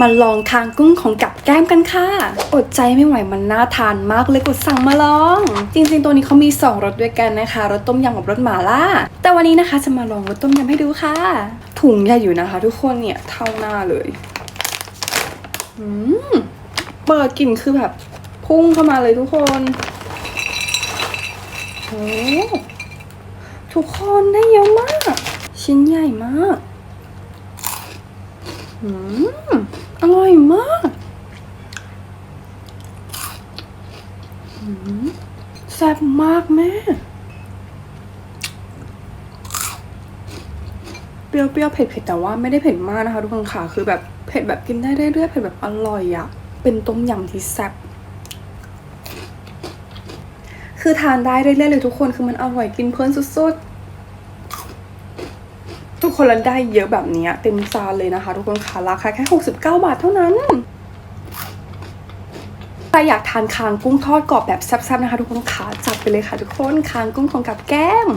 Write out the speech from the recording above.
มาลองคางกุ้งของกับแก้มกันค่ะ อดใจไม่ไหวมันน่าทานมากเลยกดสั่งมาลอง จริงๆตัวนี้เขามี 2รสด้วยกันนะคะรสต้มยำกับรสหม่าล่า แต่วันนี้นะคะจะมาลองรสต้มยำให้ดูค่ะ ถุงใหญ่อยู่นะคะ ทุกคนเนี่ยเท่าหน้าเลยอืมเปิดกลิ่นคือแบบ พุ่งเข้ามาเลยทุกคนโอ้ทุกคนได้เยอะมาก ชิ้นใหญ่มาก อืม อร่อยมากแซ่บมากแม่ เปรี้ยวๆเผ็ดๆแต่ว่าไม่ได้เผ็ดมากนะคะ ทุกคนค่ะ คือแบบเผ็ดแบบกินได้เรื่อยๆเผ็ดแบบอร่อยอะเป็นต้มยำที่แซ่บคือทานได้เรื่อยๆเลยทุกคนคือมันอร่อยกินเพลินสุดๆ ทุกคนแล้วได้เยอะแบบนี้เต็มจานเลยนะคะ ทุกคนค่ะราคาแค่ 69 บาทเท่านั้นใครอยากทานคางกุ้งทอดกรอบแบบแซ่บๆนะคะ ทุกคนขาจัดไปเลยค่ะทุกคนคางกุ้งของกับแก้ม